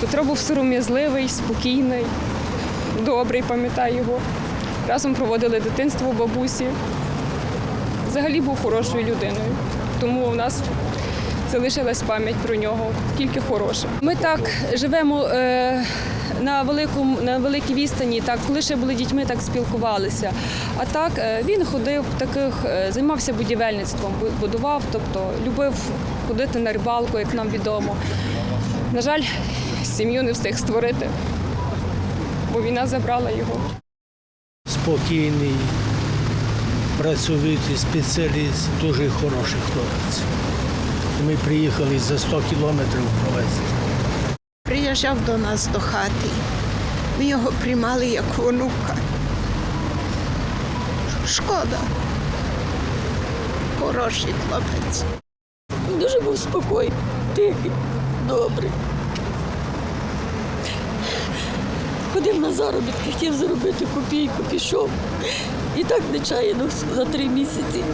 Петро був сором'язливий, спокійний, добрий, пам'ятаю його. Разом проводили дитинство у бабусі. Взагалі був хорошою людиною. Тому у нас залишилась пам'ять про нього, тільки хороша. Ми так живемо е, на великому на великій відстані. Так, коли ще були дітьми, так спілкувалися. А так е, він ходив таких, е, займався будівельництвом, будував, тобто любив ходити на рибалку, як нам відомо. На жаль, сім'ю не встиг створити, бо війна забрала його. спокійний, працьовитий спеціаліст, дуже хороший хлопець. Ми приїхали за 100 кілометрів провести. Приїжджав до нас до хати. Ми його приймали як онука. Шкода. Хороший хлопець. Дуже був спокійний, тихий, добрий. Ходив на заробітки, хотів заробити копійку, пішов. І так нечаянно за три місяці